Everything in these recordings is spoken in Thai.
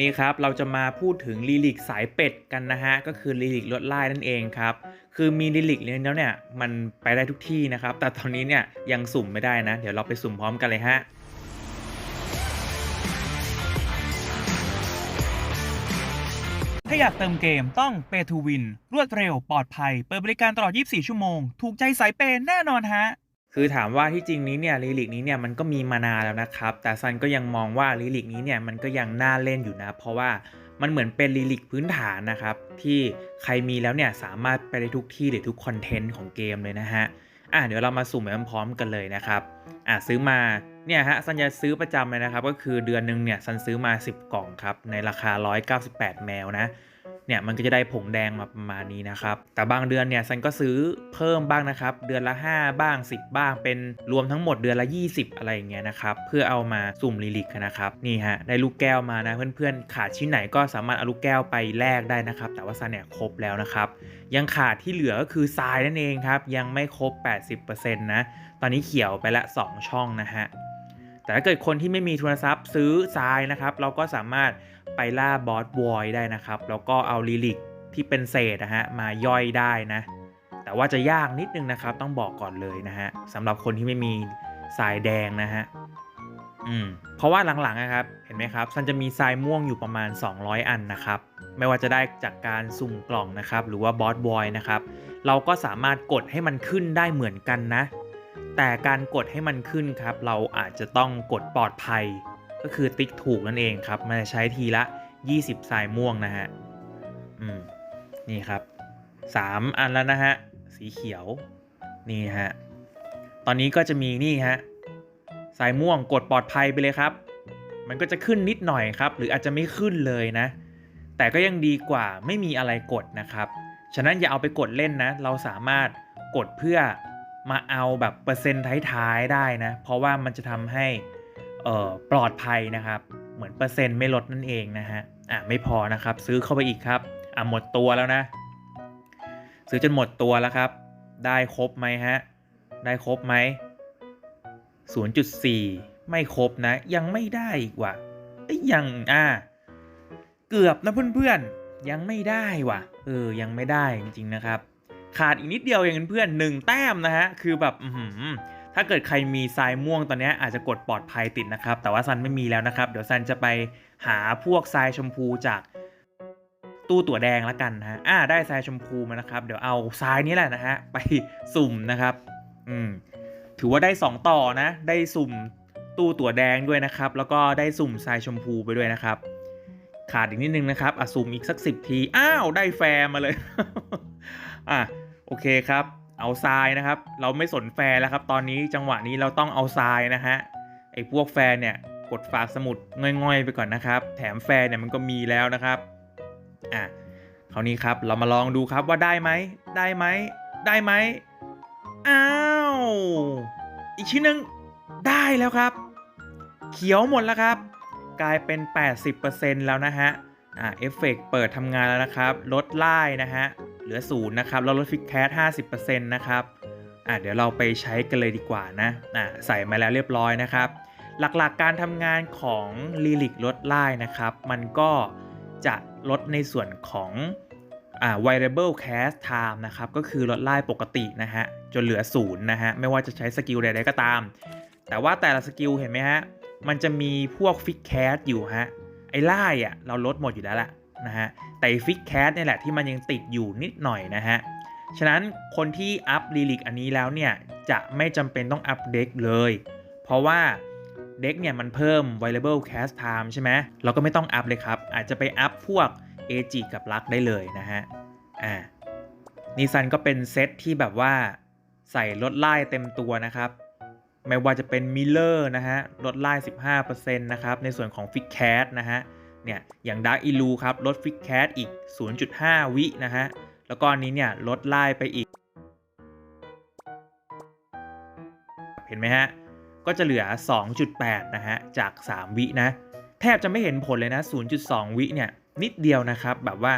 นี่ครับเราจะมาพูดถึงลีลิกสายเป็ดกันนะฮะก็คือลีลิกลวดลายนั่นเองครับคือมีลีลิกเนี่ยแล้วเนี่ยมันไปได้ทุกที่นะครับ แต่ตอนนี้เนี่ยยังสุ่มไม่ได้นะ เดี๋ยวเราไปสุ่มพร้อมกันเลยฮะถ้าอยากเติมเกมต้อง Pay to Win รวดเร็วปลอดภัย เปิดบริการตลอด 24 ชั่วโมง ถูกใจสายเปแน่นอนฮะ คือถามว่าที่จริงนี้เนี่ยลีลิกนี้เนี่ยมันก็มีมานานแล้วนะครับ แต่ซันก็ยังมองว่าลีลิกนี้เนี่ยมันก็ยังน่าเล่นอยู่นะ เพราะว่ามันเหมือนเป็นลีลิกพื้นฐานนะครับ ที่ใครมีแล้วเนี่ยสามารถไปได้ทุกที่หรือทุกคอนเทนต์ของเกมเลยนะฮะอะเดี๋ยวเรามาสุ่มไปพร้อมๆกันเลยนะครับอะซื้อมาเนี่ยฮะซันจะซื้อประจำเลยนะครับ ก็คือเดือนหนึ่งเนี่ยซันซื้อมา 10 กล่องครับในราคา 198 แมวนะ เนี่ยมันก็จะได้ผงแดงมาประมาณนี้นะครับ แต่บางเดือนเนี่ยซันก็ซื้อเพิ่มบ้างนะครับ เดือนละ 5 บ้าง 10 บ้าง เป็นรวมทั้งหมดเดือนละ 20 อะไรอย่างเงี้ยนะครับ เพื่อเอามาสุ่มลิลิกนะครับ นี่ฮะ ได้ลูกแก้วมานะ เพื่อนๆ ขาดชิ้นไหนก็สามารถเอาลูกแก้วไปแลกได้นะครับ แต่ว่าซันเนี่ยครบแล้วนะครับ ยังขาดที่เหลือก็คือทรายนั่นเองครับ ยังไม่ครบ 80%นะ ตอนนี้เขียวไปละ 2 ช่องนะฮะ แต่ถ้าเกิดคนที่ไม่มีทุนทรัพย์ซื้อทรายนะครับ เราก็สามารถ ไปล่าบอสวอยได้นะครับ แล้วก็เอาลิลิกที่เป็นเศษนะฮะมาย่อยได้นะ แต่ว่าจะยากนิดนึงนะครับ ต้องบอกก่อนเลยนะฮะสำหรับคนที่ไม่มีทรายแดงนะฮะอืมเพราะว่าหลังๆนะครับเห็นไหมครับซันจะมีทรายม่วงอยู่ประมาณ 200 อันนะครับ ไม่ว่าจะได้จากการสุ่มกล่องนะครับ หรือว่าบอสบอยนะครับ เราก็สามารถกดให้มันขึ้นได้เหมือนกันนะ แต่การกดให้มันขึ้นครับ เราอาจจะต้องกดปลอดภัย ก็คือติ๊กถูกนั่นเองครับ มันจะใช้ทีละ 20 สายม่วงนะฮะ อืม นี่ครับ 3 อันแล้วนะฮะ สีเขียว นี่ฮะ ตอนนี้ก็จะมีนี่ฮะ สายม่วงกดปลอดภัยไปเลยครับ มันก็จะขึ้นนิดหน่อยครับ หรืออาจจะไม่ขึ้นเลยนะ แต่ก็ยังดีกว่าไม่มีอะไรกดนะครับ ฉะนั้นอย่าเอาไปกดเล่นนะ เราสามารถกดเพื่อมาเอาแบบเปอร์เซ็นต์ท้ายๆได้นะ เพราะว่ามันจะทำให้ ปลอดภัยนะครับ เหมือนเปอร์เซ็นต์ไม่ลดนั่นเองนะฮะอะไม่พอนะครับ ซื้อเข้าไปอีกครับอะหมดตัวแล้วนะ ซื้อจนหมดตัวแล้วครับ ได้ครบไหมฮะได้ครบไหม0.4 ไม่ครบนะ ยังไม่ได้อีกว่ะเอ้ยังอะเกือบนะเพื่อนๆยังไม่ได้ว่ะเออยังไม่ได้จริงๆนะครับ ขาดอีกนิดเดียวเองเพื่อนๆหนึ่งแต้มนะฮะคือแบบอือหือ ถ้าเกิดใครมีทรายม่วงตอนนี้อาจจะกดปลอดภัยติดนะครับ แต่ว่าซันไม่มีแล้วนะครับ เดี๋ยวซันจะไปหาพวกทรายชมพูจากตู้ตั๋วแดงแล้วกันนะฮะอ่าได้ทรายชมพูมานะครับ เดี๋ยวเอาทรายนี้แหละนะฮะไปสุ่มนะครับ อืม ถือว่าได้ 2 ต่อนะ ได้สุ่มตู้ตั๋วแดงด้วยนะครับ แล้วก็ได้สุ่มทรายชมพูไปด้วยนะครับ ขาดอีกนิดนึงนะครับอะสุ่มอีกสักสิบที อ้าว ได้แฟร์มาเลย อะโอเคครับ เอาทรายนะครับ เราไม่สนแฟร์แล้วครับ ตอนนี้จังหวะนี้เราต้องเอาทรายนะฮะไอ้พวกแฟร์เนี่ยกดฝากสมุดง่อยๆ ไปก่อนนะครับ แถมแฟร์เนี่ยมันก็มีแล้วนะครับอะคราวนี้ครับเรามาลองดูครับว่าได้ไหมได้ไหมได้ไหมอ้าวอีกชิ้นหนึ่งได้แล้วครับ เขียวหมดแล้วครับ กลายเป็น 80%แล้วนะฮะอ่าเอฟเฟกเปิดทำงานแล้วนะครับ ลดไล่นะฮะ เหลือศูนย์นะครับแล้วลดฟิกแคส50%นะครับอ่าเดี๋ยวเราไปใช้กันเลยดีกว่านะอ่าใส่มาแล้วเรียบร้อยนะครับ หลักๆการทำงานของลีลิกลดไล่นะครับ มันก็จะลดในส่วนของอ่า variable cast time นะครับ ก็คือลดไล่ปกตินะฮะ จนเหลือศูนย์นะฮะ ไม่ว่าจะใช้สกิลใดๆก็ตาม แต่ว่าแต่ละสกิลเห็นไหมฮะ มันจะมีพวกฟิกแคสอยู่ฮะ ไอ้ไล่อะเราลดหมดอยู่แล้วแหละ นะฮะแต่ฟิกแคสเนี่ยแหละที่มันยังติดอยู่นิดหน่อยนะฮะฉะนั้นคนที่อัพลีลิกอันนี้แล้วเนี่ยจะไม่จำเป็นต้องอัพเด็กเลย เพราะว่าเด็กเนี่ยมันเพิ่ม variable cast time ใช่ไหมเราก็ไม่ต้องอัพเลยครับ อาจจะไปอัพพวก AG กับลักได้เลยนะฮะอ่านิซันก็เป็นเซตที่แบบว่าใส่ลดไล่เต็มตัวนะครับ ไม่ว่าจะเป็นมิลเลอร์นะฮะลดไล่15%นะครับในส่วนของฟิกแคสนะฮะ เนี่ยอย่างด a r k อิลูครับลดฟิกแคสอีก 0.5 วินะฮะ แล้วก็อันนี้เนี่ยลดไล่ไปอีก เห็นไหมฮะ ก็จะเหลือ 2.8 นะฮะ จาก 3 วินะ แทบจะไม่เห็นผลเลยนะ 0.2 วิเนี่ยนิดเดียวนะครับ แบบว่า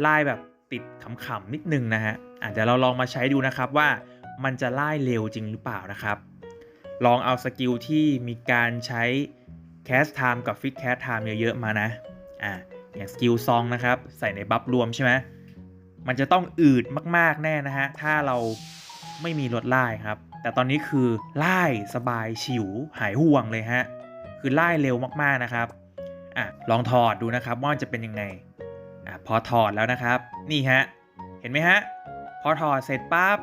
ไล่แบบติดขำๆนิดนึงนะฮะอะเดี๋ยวเราลองมาใช้ดูนะครับว่ามันจะไล่เร็วจริงหรือเปล่านะครับ ลองเอาสกิลที่มีการใช้ cast time กับ fit cast time เยอะๆมานะอะอย่างสกิลซองนะครับ ใส่ในบัฟรวมใช่ไหมมันจะต้องอืดมากๆแน่นะฮะ ถ้าเราไม่มีรถไล่ครับ แต่ตอนนี้คือไล่สบายฉิวหายห่วงเลยฮะ คือไล่เร็วมากๆนะครับอะลองถอดดูนะครับว่ามันจะเป็นยังไงอะพอถอดแล้วนะครับ นี่ฮะ เห็นไหมฮะ พอถอดเสร็จปั๊บ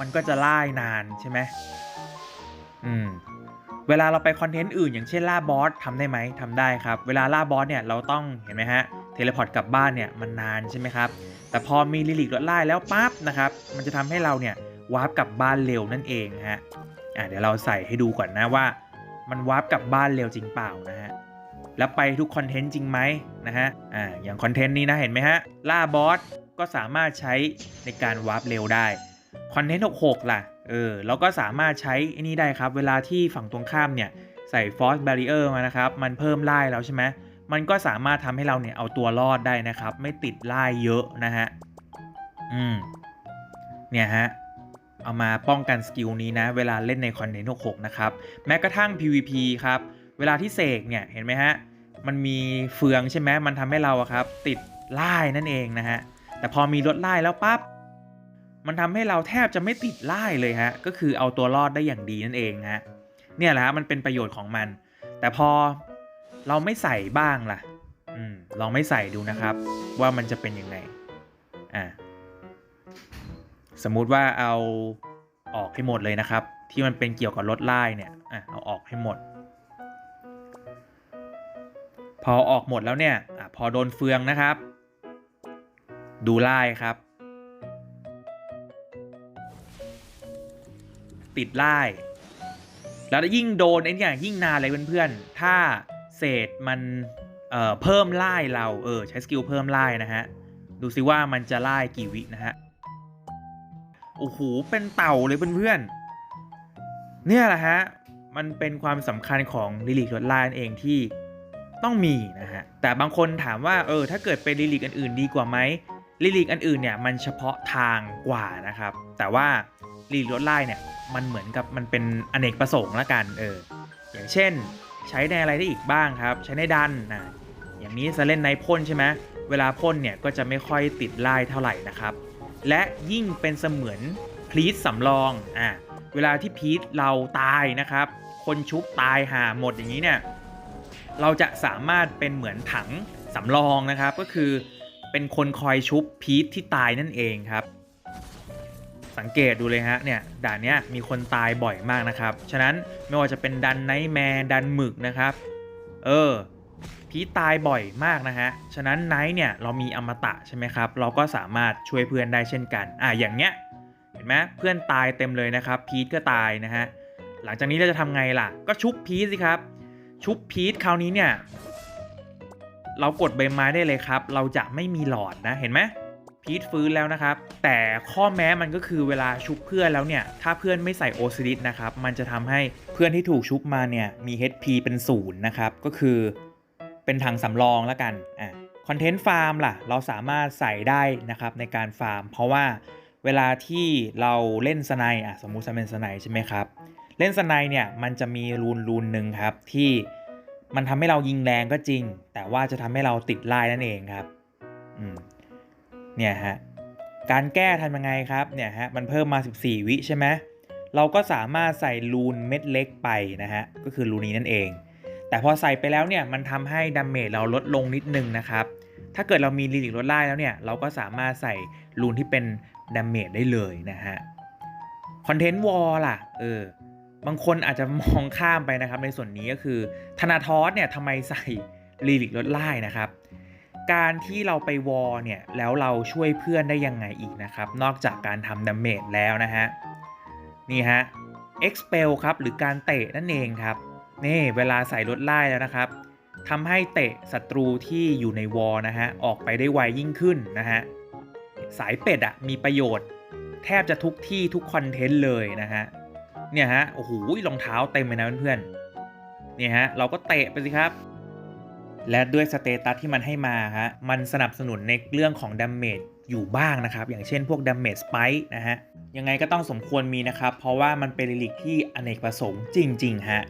มันก็จะไล่นานใช่ไหมอืม เวลาเราไปคอนเทนต์อื่น อย่างเช่นล่าบอสทำได้ไหมทำได้ครับ เวลาล่าบอสเนี่ยเราต้องเห็นไหมฮะเทเลพอร์ตกลับบ้านเนี่ยมันนานใช่ไหมครับ แต่พอมีลิลิกลดไล่แล้วปั๊บนะครับ มันจะทำให้เราเนี่ยวาร์ปกลับบ้านเร็วนั่นเองฮะอะเดี๋ยวเราใส่ให้ดูก่อนนะว่า มันวาร์ปกลับบ้านเร็วจริงเปล่านะฮะแล้วไปทุกคอนเทนต์จริงไหมนะฮะอ่าอย่างคอนเทนต์นี้นะเห็นไหมฮะล่าบอสก็สามารถใช้ในการวาร์ปเร็วได้คอนเทนต์ 66 ล่ะ เออเราก็สามารถใช้ไอ้นี่ได้ครับ เวลาที่ฝั่งตรงข้ามเนี่ยใส่ Force Barrier มานะครับ มันเพิ่มไล่แล้วใช่ไหมมันก็สามารถทำให้เราเนี่ยเอาตัวรอดได้นะครับ ไม่ติดไล่เยอะนะฮะ อืม เนี่ยฮะ เอามาป้องกันสกิลนี้นะ เวลาเล่นในคอนเทนต์66 นะครับ แม้กระทั่ง PVP ครับ เวลาที่เสกเนี่ย เห็นไหมฮะ มันมีเฟืองใช่ไหมมันทำให้เราอะครับ ติดไล่นั่นเองนะฮะ แต่พอมีลดไล่แล้วปั๊บ มันทำให้เราแทบจะไม่ติดไล่เลยฮะ ก็คือเอาตัวรอดได้อย่างดีนั่นเองฮะ เนี่ยแหละฮะมันเป็นประโยชน์ของมัน แต่พอเราไม่ใส่บ้างล่ะ อืม ลองไม่ใส่ดูนะครับ ว่ามันจะเป็นยังไง อ่า สมมุติว่าเอาออกให้หมดเลยนะครับ ที่มันเป็นเกี่ยวกับรถไล่เนี่ย อะ เอาออกให้หมด พอออกหมดแล้วเนี่ยอพอโดนเฟืองนะครับ ดูไล่ครับ ติดไล่แล้วยิ่งโดนไอ้เนี่ยยิ่งนานเลยเพื่อนๆ ถ้าเศษมันเเพิ่มไล่เราเออใช้สกิลเพิ่มไล่นะฮะ ดูซิว่ามันจะไล่กี่วินะฮะ โอ้โห เป็นเต่าเลยเพื่อนๆ เนี่ยแหละฮะ มันเป็นความสำคัญของลิลิกลดไล่นั่นเองที่ต้องมีนะฮะ แต่บางคนถามว่าเออถ้าเกิดเป็นลิลิกอันอื่นดีกว่าไหมลิลิกอันอื่นเนี่ยมันเฉพาะทางกว่านะครับ แต่ว่า ลิลิกลดไล่เนี่ยมันเหมือนกับมันเป็นอเนกประสงค์ละกันเอออย่างเช่น ใช้ในอะไรได้อีกบ้างครับ ใช้ในดันนะอย่างนี้จะเล่นในพ่นใช่ไหมเวลาพ่นเนี่ยก็จะไม่ค่อยติดไล่เท่าไหร่นะครับ และยิ่งเป็นเสมือนพีทสำรองอะเวลาที่พีทเราตายนะครับ คนชุบตายหาหมดอย่างนี้เนี่ยเราจะสามารถเป็นเหมือนถังสำรองนะครับ ก็คือเป็นคนคอยชุบพีทที่ตายนั่นเองครับ สังเกตดูเลยฮะเนี่ยด่านเนี้ยมีคนตายบ่อยมากนะครับ ฉะนั้นไม่ว่าจะเป็นดันไนท์แมร์ดันหมึกนะครับ เออพีตายบ่อยมากนะฮะ ฉะนั้นไนท์เนี่ยเรามีอมตะใช่ไหมครับ เราก็สามารถช่วยเพื่อนได้เช่นกันอะอย่างเนี้ยเห็นไหมเพื่อนตายเต็มเลยนะครับ พีทก็ตายนะฮะหลังจากนี้เราจะทำไงล่ะ ก็ชุบพีทสิครับ ชุบพีทคราวนี้เนี่ยเรากดใบไม้ได้เลยครับ เราจะไม่มีหลอดนะเห็นไหม พีทฟื้นแล้วนะครับ แต่ข้อแม้มันก็คือเวลาชุบเพื่อนแล้วเนี่ย ถ้าเพื่อนไม่ใส่โอซิลิสนะครับ มันจะทำให้เพื่อนที่ถูกชุบมาเนี่ย มี HP เป็นศูนย์นะครับ ก็คือเป็นถังสำรองแล้วกัน อะ คอนเทนต์ฟาร์มล่ะ เราสามารถใส่ได้นะครับในการฟาร์ม เพราะว่าเวลาที่เราเล่นสไนด์อะสมมุติจะเป็นสไนด์ใช่ไหมครับ เล่นสไนด์เนี่ยมันจะมีรูนรูนหนึ่งครับที่มันทำให้เรายิงแรงก็จริง แต่ว่าจะทำให้เราติดไล่นั่นเองครับ อืม เนี่ยฮะการแก้ทำยังไงครับเนี่ยฮะมันเพิ่มมา 14 วิใช่ไหมเราก็สามารถใส่รูนเม็ดเล็กไปนะฮะก็คือรูนี้นั่นเอง แต่พอใส่ไปแล้วเนี่ยมันทำให้ดาเมจเราลดลงนิดนึงนะครับถ้าเกิดเรามีลิลิกลดไล่แล้วเนี่ยเราก็สามารถใส่รูนที่เป็นดาเมจได้เลยนะฮะคอนเทนต์วอลล่ะเออบางคนอาจจะมองข้ามไปนะครับในส่วนนี้ก็คือธนาทอสเนี่ยทำไมใส่ลิลิกลดไล่นะครับ การที่เราไปวอลเนี่ย แล้วเราช่วยเพื่อนได้ยังไงอีกนะครับ นอกจากการทำดาเมจแล้วนะฮะ นี่ฮะ expel ครับ หรือการเตะนั่นเองครับ นี่เวลาใส่ลดไล่แล้วนะครับทำให้เตะศัตรูที่อยู่ในวอลนะฮะ ออกไปได้ไวยิ่งขึ้นนะฮะ สายเป็ดอะมีประโยชน์ แทบจะทุกที่ทุกคอนเทนต์เลยนะฮะ เนี่ยฮะ โอ้โหรองเท้าเต็มเลยนะเพื่อนๆเนี่ยฮะ เราก็เตะไปสิครับ และด้วยสเตตัสที่มันให้มาฮะมันสนับสนุนในเรื่องของดาเมจอยู่บ้างนะครับ อย่างเช่นพวกดาเมจสไปค์นะฮะยังไงก็ต้องสมควรมีนะครับ เพราะว่ามันเป็นลิลิกที่อเนกประสงค์จริง ๆ ฮะ